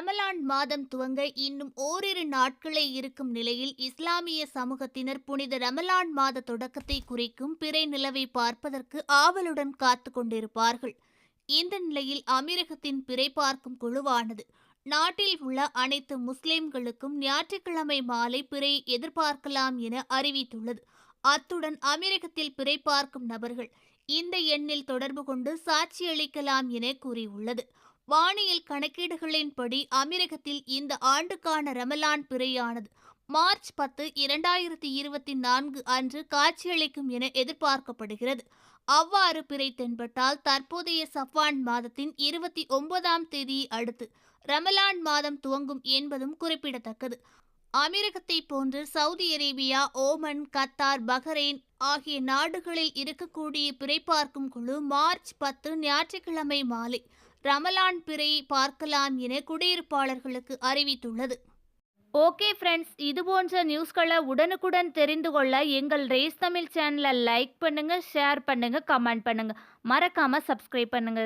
ரமலான் மாதம் துவங்க இன்னும் ஓரிரு நாட்களே இருக்கும் நிலையில் இஸ்லாமிய சமூகத்தினர் புனித ரமலான் மாத தொடக்கத்தை குறிக்கும் பிறை நிலவை பார்ப்பதற்கு ஆவலுடன் காத்து கொண்டிருப்பார்கள். இந்த நிலையில் அமீரகத்தின் பிறை பார்க்கும் குழுவானது நாட்டில் உள்ள அனைத்து முஸ்லிம்களுக்கும் ஞாயிற்றுக்கிழமை மாலை பிறை எதிர்பார்க்கலாம் என அறிவித்துள்ளது. அத்துடன் அமீரகத்தில் பிறை பார்க்கும் நபர்கள் இந்த எண்ணில் தொடர்பு கொண்டு சாட்சியளிக்கலாம் என கூறியுள்ளது. வானியல் கணக்கீடுகளின்படி அமீரகத்தில் இந்த ஆண்டுக்கான ரமலான் பிறையானது. மார்ச் பத்து இரண்டாயிரத்தி இருபத்தி நான்கு அன்று காட்சியளிக்கும் என எதிர்பார்க்கப்படுகிறது. அவ்வாறு பிறை தென்பட்டால் தற்போதைய சஃப்வான் மாதத்தின் இருபத்தி ஒன்பதாம் தேதியை அடுத்து ரமலான் மாதம் துவங்கும் என்பதும் குறிப்பிடத்தக்கது. அமீரகத்தைப் போன்று Saudi Arabia Oman Qatar Bahrain ஆகிய நாடுகளில் இருக்கக்கூடிய பிறை பார்க்கும் குழு மார்ச் பத்து ஞாயிற்றுக்கிழமை மாலை ரமலான் பிறை பார்க்கலாம் என குடியிருப்பாளர்களுக்கு அறிவித்துள்ளது. ஓகே ஃப்ரெண்ட்ஸ் இது போன்ற நியூஸ்களை உடனுக்குடன் தெரிந்து கொள்ள எங்கள் ரேஸ் தமிழ் சேனலை லைக் பண்ணுங்க ஷேர் பண்ணுங்க கமெண்ட் பண்ணுங்க. மறக்காம சப்ஸ்கிரைப் பண்ணுங்க.